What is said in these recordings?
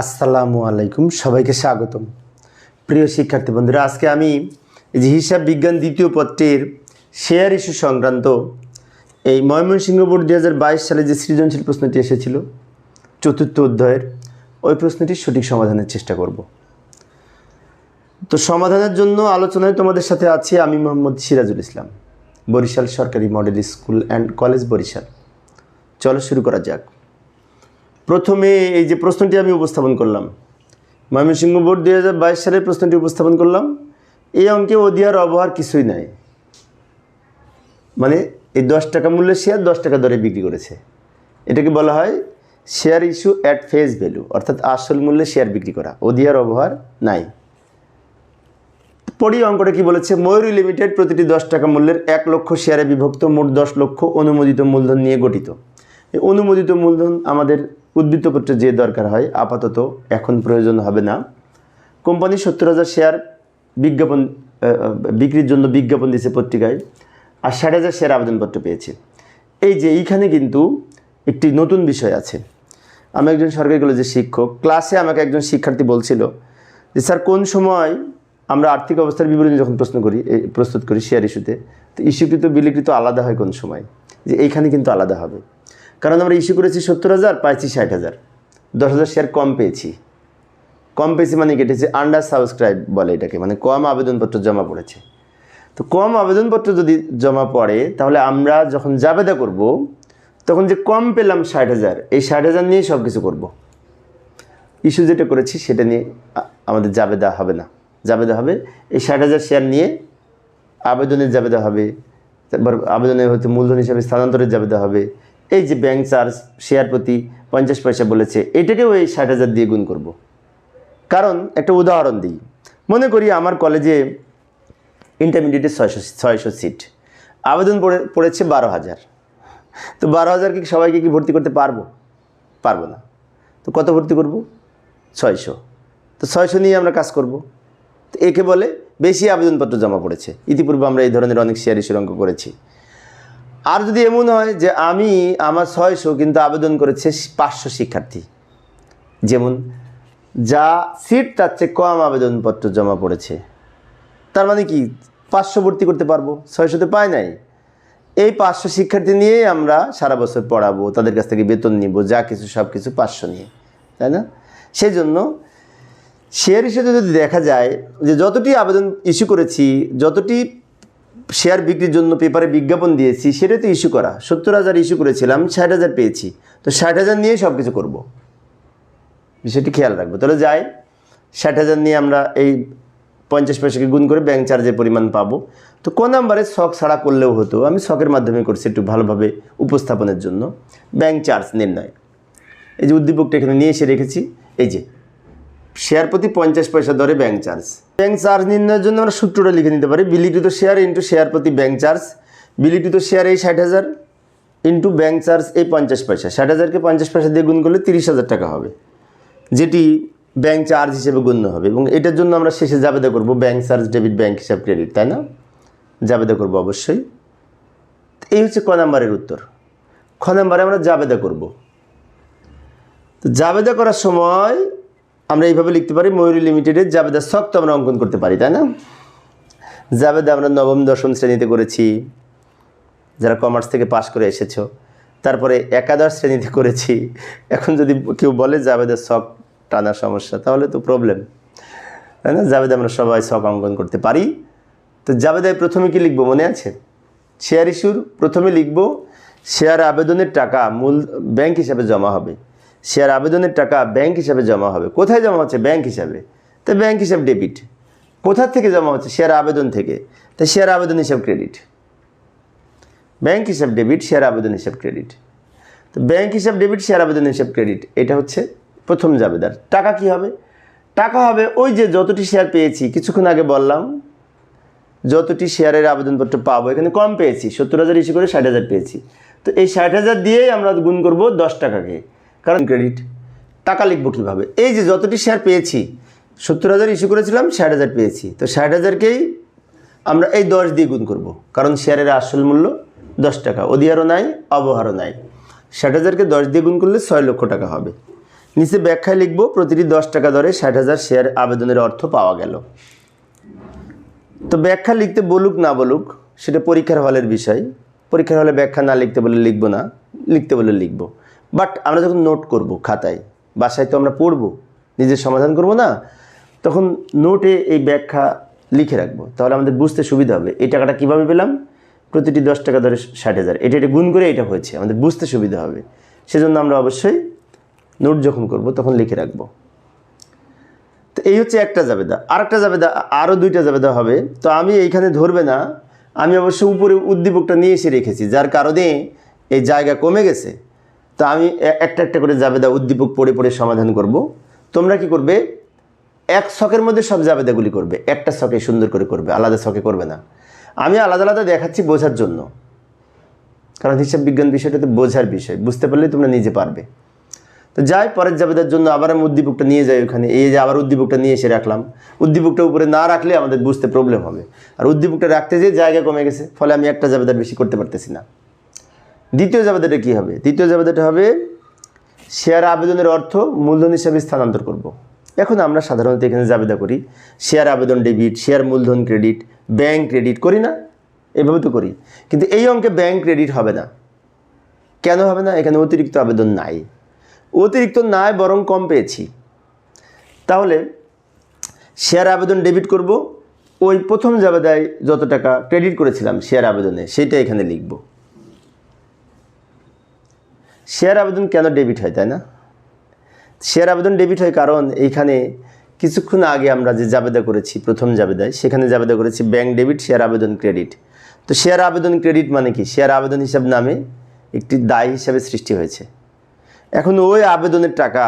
আসসালামু আলাইকুম, সবাইকে স্বাগতম। প্রিয় শিক্ষার্থী বন্ধুরা, আজকে আমি যে হিসাব বিজ্ঞান দ্বিতীয় পত্রের শেয়ার ইস্যু সংক্রান্ত এই ময়মনসিংহ বোর্ড দু হাজার বাইশ সালে যে সৃজনশীল প্রশ্নটি এসেছিল, চতুর্থ অধ্যায়ের, ওই প্রশ্নটির সঠিক সমাধানের চেষ্টা করব। তো সমাধানের জন্য আলোচনায় তোমাদের সাথে আছি আমি মোহাম্মদ সিরাজুল ইসলাম, বরিশাল সরকারি model school and college Barishal. চলো শুরু করা যাক। প্রথমে এই যে প্রশ্নটি আমি উপস্থাপন করলাম। ময়মনসিংহ বোর্ড দুই হাজার বাইশ সালের প্রশ্নটি উপস্থাপন করলাম। এই অঙ্কে অধিয়ার অবহার কিছুই নাই। মানে এই দশ টাকা মূল্যের শেয়ার দশ টাকা দরে বিক্রি করেছে। এটাকে বলা হয় share issue at face value অর্থাৎ আসল মূল্যে শেয়ার বিক্রি করা অধিয়ার অবহার নাই। পড়ি অঙ্কটা কি বলেছে? ময়ূরী লিমিটেড প্রতিটি দশ টাকা মূল্যের এক লক্ষ শেয়ারে বিভক্ত, মোট দশ লক্ষ অনুমোদিত মূলধন নিয়ে গঠিত। অনুমোদিত মূলধন আমাদের উদ্বৃত্ত করতে যে দরকার হয়, আপাতত এখন প্রয়োজন হবে না। কোম্পানি সত্তর হাজার শেয়ার বিজ্ঞাপন বিক্রির জন্য বিজ্ঞাপন দিয়েছে পত্রিকায় আর ষাট হাজার শেয়ার আবেদনপত্র পেয়েছে। এই যে এইখানে কিন্তু একটি নতুন বিষয় আছে। আমি একজন সরকারি কলেজের শিক্ষক, ক্লাসে আমাকে একজন শিক্ষার্থী বলছিল যে, স্যার, কোন সময় আমরা আর্থিক অবস্থার বিবরণী যখন প্রশ্ন করি প্রস্তুত করি শেয়ার ইস্যুতে তো ইস্যুকৃত বিলিকৃত আলাদা হয় কোন সময়? যে এইখানে কিন্তু আলাদা হবে। কারণ আমরা ইস্যু করেছি সত্তর হাজার, পাইছি ষাট হাজার। দশ হাজার শেয়ার কম পেয়েছি। কম পেয়েছি মানে কেটেছে আন্ডার সাবস্ক্রাইব বলে এটাকে মানে কম আবেদনপত্র জমা পড়েছে। তো কম আবেদনপত্র যদি জমা পড়ে, তাহলে আমরা যখন জাবেদা করব, তখন যে কম পেলাম ষাট হাজার, এই ষাট হাজার নিয়েই সব কিছু করব। ইস্যু যেটা করেছি, সেটা নিয়ে আমাদের জাবেদা হবে না। জাবেদা হবে, এই ষাট হাজার শেয়ার নিয়ে আবেদনের জাবেদা হবে। তারপর আবেদনের হয়তো মূলধন হিসাবে স্থানান্তরের জাবেদা হবে। এই যে ব্যাংক চার্জ শেয়ার প্রতি পঞ্চাশ পয়সা বলেছে, এটাকেও এই ষাট হাজার দিয়ে গুণ করব। কারণ একটা উদাহরণ দিই। মনে করি আমার কলেজে ইন্টারমিডিয়েটে ছয়শো ছয়শো সিট আবেদন পড়ে, পড়েছে বারো হাজার। তো বারো হাজার কি সবাইকে কি ভর্তি করতে পারব? পারব না। তো কত ভর্তি করব? ছয়শো। তো ছয়শো নিয়ে আমরা কাজ করব। তো একে বলে বেশি আবেদনপত্র জমা পড়েছে। ইতিপূর্বে আমরা এই ধরনের অনেক শেয়ার অঙ্ক করেছি। আর যদি এমন হয় যে আমি আমার ছয়শো কিন্তু আবেদন করেছে পাঁচশো শিক্ষার্থী। যেমন, যা সিট তার চেয়ে কম আবেদনপত্র জমা পড়েছে। তার মানে কি, পাঁচশো ভর্তি করতে পারব ছয়শোতে পায় নাই। এই পাঁচশো শিক্ষার্থী নিয়েই আমরা সারা বছর পড়াবো, তাদের কাছ থেকে বেতন নিব, যা কিছু সব কিছু পাঁচশো নিয়ে, তাই না? সেই জন্য শেয়ার হিসেবে যদি দেখা যায় যে যতটি আবেদন ইস্যু করেছি, যতটি শেয়ার বিক্রির জন্য পেপারে বিজ্ঞাপন দিয়েছি সেটা তো ইস্যু করা। সত্তর হাজার ইস্যু করেছিলাম, ষাট হাজার পেয়েছি। তো ষাট হাজার নিয়েই সব কিছু করব। বিষয়টি খেয়াল রাখব। তাহলে যাই, ষাট হাজার নিয়ে আমরা এই পঞ্চাশ পয়সাকে গুণ করে ব্যাংক চার্জের পরিমাণ পাবো। তো ক নাম্বারে শখ ছাড়া করলেও হতো, আমি শখের মাধ্যমে করছি একটু ভালোভাবে উপস্থাপনের জন্য। ব্যাংক চার্জ নির্ণয়। এই যে উদ্দীপকটা এখানে নিয়ে এসে রেখেছি। এই যে শেয়ার প্রতি পঞ্চাশ পয়সা ধরে ব্যাংক চার্জ ব্যাংক চার্জ নির্ণয়ের জন্য আমরা সূত্রটা লিখে নিতে পারি। বিলিকৃত শেয়ার ইন্টু শেয়ার প্রতি ব্যাংক চার্জ বিলিকৃত শেয়ার এই ষাট হাজার ইন্টু ব্যাংক চার্জ এই পঞ্চাশ পয়সা। ষাট হাজারকে পঞ্চাশ পয়সা দিয়ে গুণ করলে তিরিশ হাজার টাকা হবে, যেটি ব্যাংক চার্জ হিসেবে গণ্য হবে এবং এটার জন্য আমরা শেষে জাবেদা করব ব্যাংক চার্জ ডেবিট ব্যাংক হিসাব ক্রেডিট তাই না? জাবেদা করব অবশ্যই। এই হচ্ছে ক নাম্বারের উত্তর। খ নাম্বারে আমরা জাবেদা করব। তো জাবেদা করার সময় আমরা এইভাবে লিখতে পারি, ময়ূরী লিমিটেডের জাবেদা শক্ত আমরা অঙ্কন করতে পারি, তাই না? জাবেদা আমরা নবম, দশম শ্রেণীতে করেছি। যারা কমার্স থেকে পাশ করে এসেছ, তারপরে একাদশ শ্রেণীতে করেছি। এখন যদি কেউ বলে জাবেদের শখ টানার সমস্যা, তাহলে তো প্রবলেম তাই না? জাবেদা আমরা সবাই শখ অঙ্কন করতে পারি। তো জাবেদায় প্রথমে কি লিখব মনে আছে? শেয়ার ইস্যুর প্রথমে লিখব শেয়ার আবেদনের টাকা মূল ব্যাংক হিসাবে জমা হবে। শেয়ার আবেদনের টাকা ব্যাংক হিসাবে জমা হবে। কোথায় জমা হচ্ছে? ব্যাংক হিসাবে। তো ব্যাংক হিসাব ডেবিট। কোথা থেকে জমা হচ্ছে? শেয়ার আবেদন থেকে। তো শেয়ার আবেদন হিসাব ক্রেডিট। ব্যাংক হিসাব ডেবিট, শেয়ার আবেদন হিসাব ক্রেডিট। তো ব্যাংক হিসাব ডেবিট, শেয়ার আবেদন হিসাব ক্রেডিট, এটা হচ্ছে প্রথম জাবেদার। টাকা কি হবে? টাকা হবে ওই যে যতটি শেয়ার পেয়েছি, কিছুক্ষণ আগে বললাম, যতটি শেয়ারের আবেদনপত্র পাবো, এখানে কম পেয়েছি, সত্তর হাজার ইস্যু করে ষাট হাজার পেয়েছি। তো এই ষাট হাজার দিয়েই আমরা গুণ করব দশ টাকাকে। কারণ ক্রেডিট টাকা লিখব কীভাবে? এই যে যতটি শেয়ার পেয়েছি, সত্তর হাজার ইস্যু করেছিলাম, ষাট হাজার পেয়েছি। তো ষাট হাজারকেই আমরা এই দশ দিয়ে গুণ করব। কারণ শেয়ারের আসল মূল্য দশ টাকা, অধিহারও নাই, অবহারও নাই। ষাট হাজারকে দশ দিয়ে গুণ করলে ছয় লক্ষ টাকা হবে। নিচে ব্যাখ্যায় লিখব, প্রতিটি দশ টাকা দরে ষাট হাজার শেয়ার আবেদনের অর্থ পাওয়া গেল। তো ব্যাখ্যা লিখতে বলুক না বলুক, সেটা পরীক্ষার হলের বিষয়। পরীক্ষার হলে ব্যাখ্যা না লিখতে বলে লিখব না, লিখতে বলে লিখব। বাট আমরা যখন নোট করব খাতায়, বাসায় তো আমরা পড়ব, নিজের সমাধান করব না, তখন নোটে এই ব্যাখ্যা লিখে রাখব। তাহলে আমাদের বুঝতে সুবিধা হবে, এই টাকাটা কীভাবে পেলাম? প্রতিটি দশ টাকা ধরে ষাট হাজার। এটা এটা গুণ করে এটা হয়েছে, আমাদের বুঝতে সুবিধা হবে। সেজন্য আমরা অবশ্যই নোট যখন করব, তখন লিখে রাখব। তো এই হচ্ছে একটা জাবেদা। আরেকটা জাবেদা আরও দুইটা জাবেদা হবে। তো আমি এইখানে ধরবে না, আমি অবশ্য উপরে উদ্দীপকটা নিয়ে এসে রেখেছি, যার কারণে এই জায়গা কমে গেছে। তো আমি একটা একটা করে জাবেদা উদ্দীপক পড়ে পড়ে সমাধান করব। তোমরা কি করবে? এক শখের মধ্যে সব জাবেদাগুলি করবে। একটা শখে সুন্দর করে করবে, আলাদা শখে করবে না। আমি আলাদা আলাদা দেখাচ্ছি বোঝার জন্য। কারণ হিসাব বিজ্ঞান বিষয়টা তো বোঝার বিষয়। বুঝতে পারলে তোমরা নিজে পারবে। তো যাই, পরের জাবেদার জন্য আবার আমি উদ্দীপকটা নিয়ে যাই ওখানে। এই যে আবার উদ্দীপকটা নিয়ে এসে রাখলাম। উদ্দীপকটা উপরে না রাখলে আমাদের বুঝতে প্রবলেম হবে। আর উদ্দীপকটা রাখতে যে জায়গা কমে গেছে। ফলে আমি একটা জাবেদার বেশি করতে পারতেছি না। দ্বিতীয় জাবেদাটা কী হবে? দ্বিতীয় জাবেদাটা হবে, শেয়ার আবেদনের অর্থ মূলধন হিসাবে স্থানান্তর করব। এখন আমরা সাধারণত এখানে জাবেদা করি, শেয়ার আবেদন ডেবিট, শেয়ার মূলধন ক্রেডিট, ব্যাংক ক্রেডিট করি না, এভাবে তো করি। কিন্তু এই অঙ্কে ব্যাংক ক্রেডিট হবে না। কেন হবে না? এখানে অতিরিক্ত আবেদন নাই। অতিরিক্ত নাই, বরং কম পেয়েছি। তাহলে শেয়ার আবেদন ডেবিট করব, ওই প্রথম জাবেদায় যত টাকা ক্রেডিট করেছিলাম শেয়ার আবেদনে, সেটা এখানে লিখব। শেয়ার আবেদন কেন ডেবিট হয়, তাই না? শেয়ার আবেদন ডেবিট হয় কারণ এইখানে কিছুক্ষণ আগে আমরা যে জাবেদা করেছি, প্রথম জাবেদায়, সেখানে জাবেদা করেছি ব্যাংক ডেবিট শেয়ার আবেদন ক্রেডিট তো শেয়ার আবেদন ক্রেডিট মানে কি? শেয়ার আবেদন হিসাব নামে একটি দায় হিসাবে সৃষ্টি হয়েছে। এখন ওই আবেদনের টাকা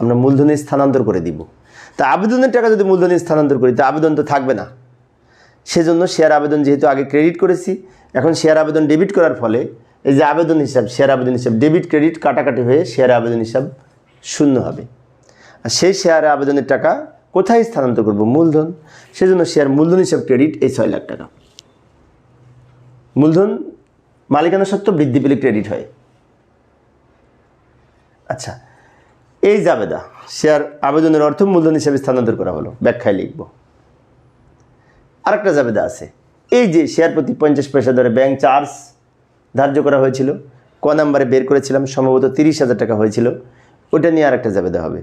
আমরা মূলধনে স্থানান্তর করে দিব। তা আবেদনের টাকা যদি মূলধনে স্থানান্তর করি, তা আবেদন তো থাকবে না। সেজন্য শেয়ার আবেদন যেহেতু আগে ক্রেডিট করেছি, এখন শেয়ার আবেদন ডেবিট করার ফলে এই যে আবেদন হিসাব শেয়ার আবেদন হিসাব ডেবিট ক্রেডিট কাটাকাটি হয়ে শেয়ার আবেদন হিসাব শূন্য হবে। আর সেই শেয়ার আবেদনের টাকা কোথায় স্থানান্তর করব? মূলধন। সেজন্য শেয়ার মূলধন হিসাব ক্রেডিট এই ছয় লাখ টাকা। মূলধন মালিকানা সত্ত্ব বৃদ্ধি পেলে ক্রেডিট হয়। আচ্ছা এই জাবেদা শেয়ার আবেদনের অর্থ মূলধন হিসাবে স্থানান্তর করা হলো। ব্যাখ্যায় লিখব। আরেকটা জাবেদা আছে, এই যে শেয়ার প্রতি পঞ্চাশ পয়সা ধরে ব্যাংক চার্জ ধার্য করা হয়েছিল। ক নাম্বারে বের করেছিলাম, সম্ভবত তিরিশ হাজার টাকা হয়েছিল। ওটা নিয়ে আর আরেকটা জাবেদা হবে।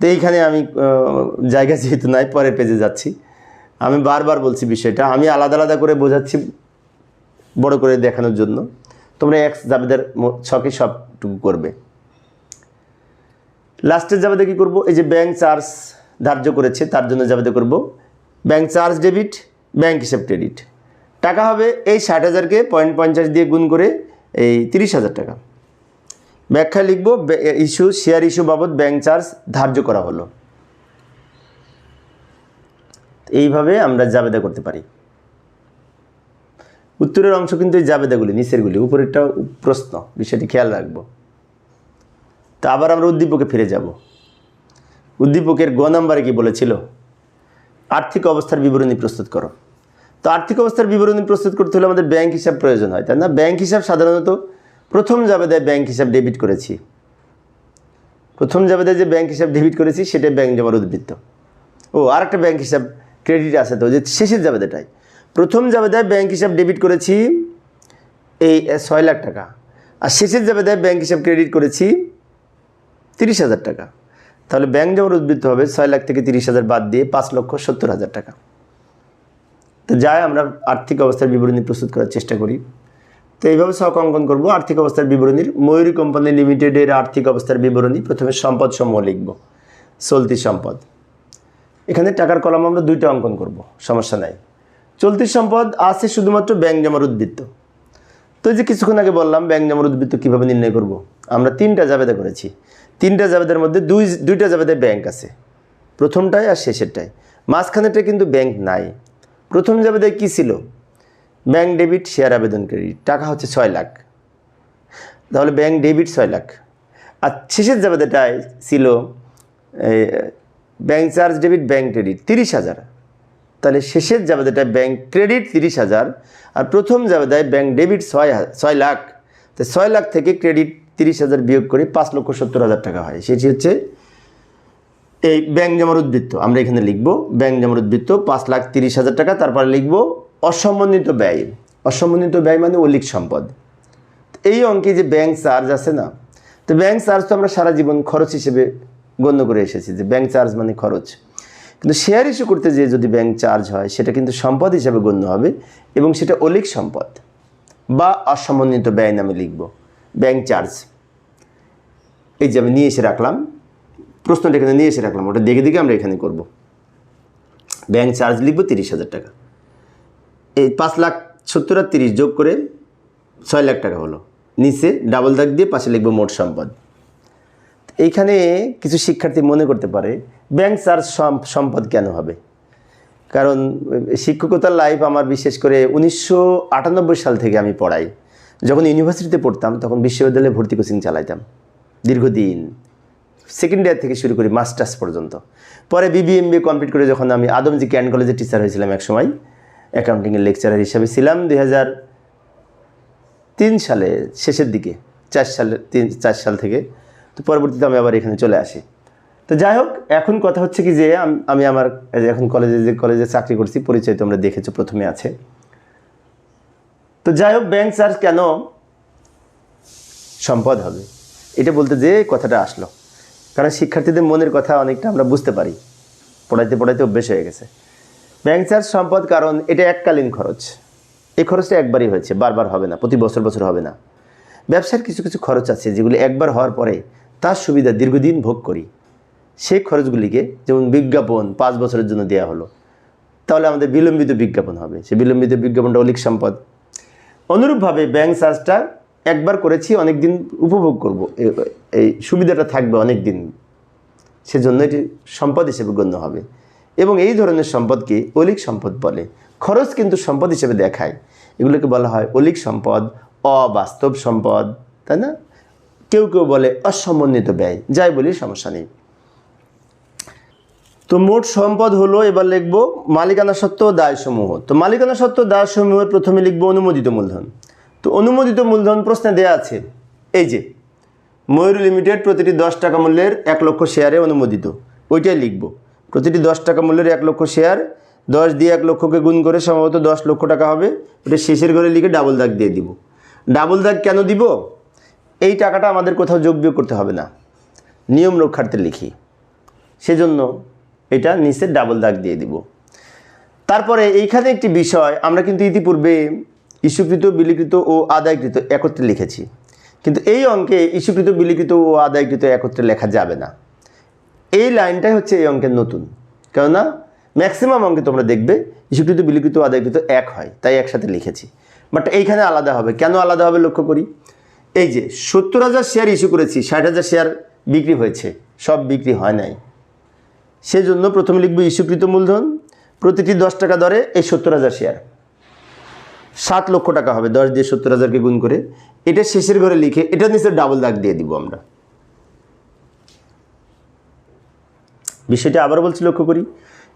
তো এইখানে আমি জায়গা যেহেতু নাই, পরের পেজে যাচ্ছি। আমি বারবার বলছি বিষয়টা, আমি আলাদা আলাদা করে বোঝাচ্ছি, বড় করে দেখানোর জন্য। তোমরা এক জাবেদার ছকে সবটুকু করবে। লাস্টের জাবেদা কী করব? এই যে ব্যাংক চার্জ ধার্য করেছে, তার জন্য জাবেদা করব। ব্যাংক চার্জ ডেবিট ব্যাংক হিসাব ক্রেডিট টাকা হবে এই ষাট হাজারকে পয়েন্ট পঞ্চাশ দিয়ে গুণ করে এই তিরিশ হাজার টাকা। ব্যাখ্যা লিখব ইস্যু শেয়ার ইস্যু বাবদ ব্যাংক চার্জ ধার্য করা হলো। এইভাবে আমরা জাবেদা করতে পারি। উত্তরের অংশ কিন্তু এই জাবেদাগুলি, নিচেরগুলি উপরেরটা প্রশ্ন, বিষয়টি খেয়াল রাখব। তা আবার আমরা উদ্দীপকে ফিরে যাব। উদ্দীপকের গ নাম্বারে কি বলেছিল? আর্থিক অবস্থার বিবরণী প্রস্তুত করো। তো আর্থিক অবস্থার বিবরণী প্রস্তুত করতে হলে আমাদের ব্যাংক হিসাব প্রয়োজন হয়, তাই না? ব্যাংক হিসাব সাধারণত প্রথম জাবেদায় ব্যাংক হিসাব ডেবিট করেছি। প্রথম জাবেদায় যে ব্যাংক হিসাব ডেবিট করেছি, সেটাই ব্যাংক জমার উদ্বৃত্ত। ও আর একটা ব্যাংক হিসাব ক্রেডিট আছে তো, যে শেষের জাবেদাটাই প্রথম জাবেদায় ব্যাংক হিসাব ডেবিট করেছি এই ছয় লাখ টাকা। আর শেষের জাবেদায় ব্যাংক হিসাব ক্রেডিট করেছি তিরিশ হাজার টাকা। তাহলে ব্যাংক জমার উদ্বৃত্ত হবে ছয় লাখ থেকে তিরিশ হাজার বাদ দিয়ে পাঁচ লক্ষ সত্তর হাজার টাকা। তো যাই, আমরা আর্থিক অবস্থার বিবরণী প্রস্তুত করার চেষ্টা করি। তো এইভাবে শখ অঙ্কন করব। আর্থিক অবস্থার বিবরণীর ময়ূরী কোম্পানি লিমিটেডের আর্থিক অবস্থার বিবরণী প্রথমে সম্পদ সমূহ লিখব, চলতি সম্পদ। এখানে টাকার কলম আমরা দুইটা অঙ্কন করব, সমস্যা নাই। চলতি সম্পদ আছে শুধুমাত্র ব্যাংক জমার উদ্বৃত্ত। তো যে কিছুক্ষণ আগে বললাম, ব্যাংক জমার উদ্বৃত্ত কীভাবে নির্ণয় করব? আমরা তিনটা জাবেদা করেছি। তিনটা জাবেদার মধ্যে দুই, দুইটা জাবেদায় ব্যাংক আছে। প্রথমটায় আর শেষেরটায় মাঝখানেরটা কিন্তু ব্যাংক নাই। প্রথম জাবেদায় কী ছিল? ব্যাংক ডেবিট, শেয়ার আবেদন ক্রেডিট। টাকা হচ্ছে ছয় লাখ। তাহলে ব্যাংক ডেবিট ছয় লাখ। আর শেষের জাবেদাটায় ছিল bank charge debit, bank credit তিরিশ হাজার। তাহলে শেষের জাবেদাটায় ব্যাংক ক্রেডিট তিরিশ হাজার আর প্রথম জাবেদায় ব্যাংক ডেবিট ছয় ছয় লাখ। তো ছয় লাখ থেকে ক্রেডিট তিরিশ হাজার বিয়োগ করে পাঁচ লক্ষ সত্তর হাজার টাকা হয়। সেটি হচ্ছে এই ব্যাংক জমার উদ্বৃত্ত আমরা এখানে লিখব ব্যাংক জমার উদ্বৃত্ত পাঁচ লাখ তিরিশ হাজার টাকা, তারপরে লিখব অসমন্বিত ব্যয়। অসমন্বিত ব্যয় মানে অলিক সম্পদ। এই অঙ্কে যে ব্যাংক চার্জ আছে না, তো ব্যাংক চার্জ তো আমরা সারা জীবন খরচ হিসেবে গণ্য করে এসেছি যে ব্যাংক চার্জ মানে খরচ। কিন্তু শেয়ার ইস্যু করতে যে যদি ব্যাংক চার্জ হয়, সেটা কিন্তু সম্পদ হিসেবে গণ্য হবে এবং সেটা অলিক সম্পদ বা অসমন্বিত ব্যয় নামে লিখব, ব্যাংক চার্জ। এই যে আমি নিয়ে এসে রাখলাম। প্রশ্নটা এখানে নিয়ে এসে রাখলাম, ওটা দেখে দেখে আমরা এখানে করব। ব্যাংক চার্জ লিখব তিরিশ হাজার টাকা। এই পাঁচ লাখ সত্তর আর তিরিশ যোগ করে ছয় লাখ টাকা হলো। নিচে ডাবল দাগ দিয়ে পাশে লিখব মোট সম্পদ। এইখানে কিছু শিক্ষার্থী মনে করতে পারে, ব্যাংক চার্জ সম্পদ কেন হবে? কারণ শিক্ষকতার লাইফ আমার বিশেষ করে উনিশশো আটানব্বই সাল থেকে আমি পড়াই। যখন ইউনিভার্সিটিতে পড়তাম, তখন বিশ্ববিদ্যালয়ে ভর্তি কোচিং চালাইতাম। দীর্ঘদিন। সেকেন্ড ইয়ার থেকে শুরু করি মাস্টার্স পর্যন্ত। পরে বিবিএমবি কমপ্লিট করে যখন আমি আদমজি ক্যান কলেজের টিচার হয়েছিলাম এক সময় অ্যাকাউন্টিংয়ের লেকচারার হিসাবে ছিলাম। দুই হাজার তিন সালে, শেষের দিকে, চার সালে, তিন, চার সাল থেকে। তো পরবর্তীতে আমি আবার এখানে চলে আসি। তো যাই হোক, এখন কথা হচ্ছে কি যে আমি আমার এখন কলেজে যে কলেজে চাকরি করছি, পরিচয় তোমরা দেখেছ প্রথমে আছে। তো যাই হোক ব্যাংক চার্জ কেন সম্পদ হবে? এটা বলতে যে কথাটা আসলো। কারণ শিক্ষার্থীদের মনের কথা অনেকটা আমরা বুঝতে পারি। পড়াইতে পড়াইতে অভ্যেস হয়ে গেছে। ব্যাংক চার্জ সম্পদ কারণ এটা এককালীন খরচ। এই খরচটা একবারই হয়েছে, বারবার হবে না, প্রতি বছর বছর হবে না। ব্যবসার কিছু কিছু খরচ আছে যেগুলি একবার হওয়ার পরে তার সুবিধা দীর্ঘদিন ভোগ করি। সেই খরচগুলিকে যেমন বিজ্ঞাপন পাঁচ বছরের জন্য দেওয়া হলো, তাহলে আমাদের বিলম্বিত বিজ্ঞাপন হবে। সেই বিলম্বিত বিজ্ঞাপনটা অলিক সম্পদ। অনুরূপভাবে ব্যাংক চার্জটা একবার করেছি অনেক দিন উপভোগ করব। এই সুবিধাটা থাকবে অনেক দিন সেজন্য এটি সম্পদ হিসেবে গণ্য হবে। এবং এই ধরনের সম্পদকে অলিক সম্পদ বলে। খরচ কিন্তু সম্পদ হিসেবে দেখায়। এগুলোকে বলা হয় অলিক সম্পদ, অবাস্তব সম্পদ, তাই না? কেউ কেউ বলে অসমন্বিত ব্যয়, যাই বলি সমস্যা নেই। তো মোট সম্পদ হলো, এবার লিখব মালিকানা সত্ত্ব দায়সমূহ। তো মালিকানা সত্ত্ব দায়সমূহের প্রথমে লিখব অনুমোদিত মূলধন। তো অনুমোদিত মূলধন প্রশ্নে দেয়া আছে, এই যে, ময়ূর লিমিটেড প্রতিটি দশ টাকা মূল্যের এক লক্ষ শেয়ারে অনুমোদিত। ওইটাই লিখব। প্রতিটি দশ টাকা মূল্যের এক লক্ষ শেয়ার, দশ দিয়ে এক লক্ষকে গুণ করে সম্ভবত দশ লক্ষ টাকা হবে। ওটা শেষের ঘরে লিখে ডাবল দাগ দিয়ে দিব। ডাবল দাগ কেন দিব? এই টাকাটা আমাদের কোথাও যোগ বিয়োগ করতে হবে না। নিয়ম রক্ষার্থে লিখি। সেজন্য এটা নিচে ডাবল দাগ দিয়ে দিব। তারপরে এইখানে একটি বিষয়, আমরা কিন্তু ইতিপূর্বে ইস্যুকৃত, বিলিকৃত ও আদায়কৃত একত্রে লিখেছি। কিন্তু এই অঙ্কে ইস্যুকৃত, বিলিকৃত ও আদায়কৃত একত্রে লেখা যাবে না। এই লাইনটাই হচ্ছে এই অঙ্কের নতুন। কেননা ম্যাক্সিমাম অঙ্কে তোমরা দেখবে ইস্যুকৃত, বিলিকৃত ও আদায়কৃত এক হয়, তাই একসাথে লিখেছি। বাট এইখানে আলাদা হবে। কেন আলাদা হবে লক্ষ্য করি? এই যে সত্তর হাজার শেয়ার ইস্যু করেছি, ষাট হাজার শেয়ার বিক্রি হয়েছে, সব বিক্রি হয় নাই। সেজন্য প্রথমে লিখব ইস্যুকৃত মূলধন, প্রতিটি দশ টাকা দরে এই সত্তর হাজার শেয়ার সাত লক্ষ টাকা হবে, দশ দিয়ে সত্তর হাজারকে গুণ করে। এটা শেষের ঘরে লিখে, এটা নিচে ডাবল দাগ দিয়ে দিব আমরা। বিষয়টা আবার বলছি, লক্ষ্য করি।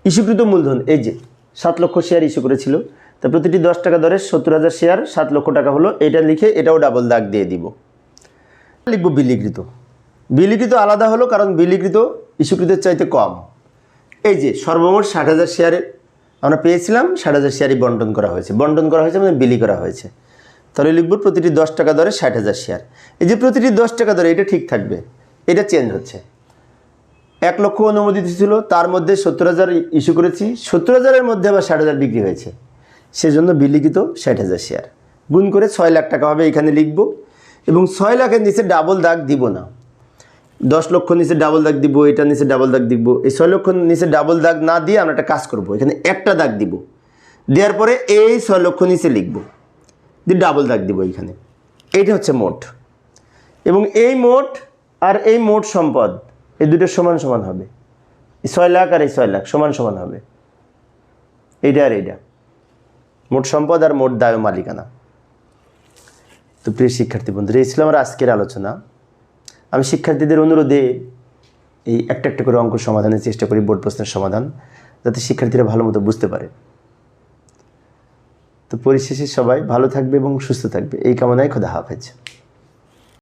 ইস্যুকৃত মূলধন, এই যে, সাত লক্ষ শেয়ার ইস্যু করেছিল, তা প্রতিটি দশ টাকা দরে সত্তর হাজার শেয়ার সাত লক্ষ টাকা হলো, এটা লিখে এটাও ডাবল দাগ দিয়ে দিব। লিখব বিলিকৃত। বিলিকৃত আলাদা হলো, কারণ বিলিকৃত ইস্যুকৃতের চাইতে কম। এই যে, সর্বমোট ষাট হাজার শেয়ারে আমরা পেয়েছিলাম ষাট হাজার শেয়ারই বন্টন করা হয়েছে। বন্টন করা হয়েছে মানে বিলি করা হয়েছে। তাহলে লিখব প্রতিটি দশ টাকা দরে ষাট হাজার শেয়ার। এই যে প্রতিটি দশ টাকা দরে এটা ঠিক থাকবে। এটা চেঞ্জ হচ্ছে। এক লক্ষ অনুমোদিত ছিল তার মধ্যে সত্তর হাজার ইস্যু করেছি। সত্তর হাজারের মধ্যে আবার ষাট হাজার বিক্রি হয়েছে। সেজন্য বিলিখিত ষাট হাজার শেয়ার। গুণ করে ছয় লাখ টাকা হবে এখানে লিখব। এবং ছয় লাখের নিচে ডাবল দাগ দিব না। দশ লক্ষ নিচে ডাবল দাগ দিব, এটা নিচে ডাবল দাগ দিব, এই ছয় লক্ষ নিচে ডাবল দাগ না দিয়ে আমরা একটা কাজ করব, এখানে একটা দাগ দিব। দেওয়ার পরে এই ছয় লক্ষ নিচে লিখব, দিয়ে ডাবল দাগ দিব এখানে এইটা হচ্ছে মোট। এবং এই মোট আর এই মোট সম্পদ, এই দুটো সমান সমান হবে। ছয় লাখ আর এই ছয় লাখ সমান সমান হবে। এইটা আর এইটা। মোট সম্পদ আর মোট দায় মালিকানা তো প্রিয় শিক্ষার্থী বন্ধুরা, এই ছিল আমার আজকের আলোচনা। আমি শিক্ষার্থীদের অনুরোধে এই একটা একটা করে অঙ্ক সমাধানের চেষ্টা করি, বোর্ড প্রশ্নের সমাধান, যাতে শিক্ষার্থীরা ভালো মতো বুঝতে পারে। তো পরিশেষে সবাই ভালো থাকবে এবং সুস্থ থাকবে। এই কামনায় খোদা হাফেজ।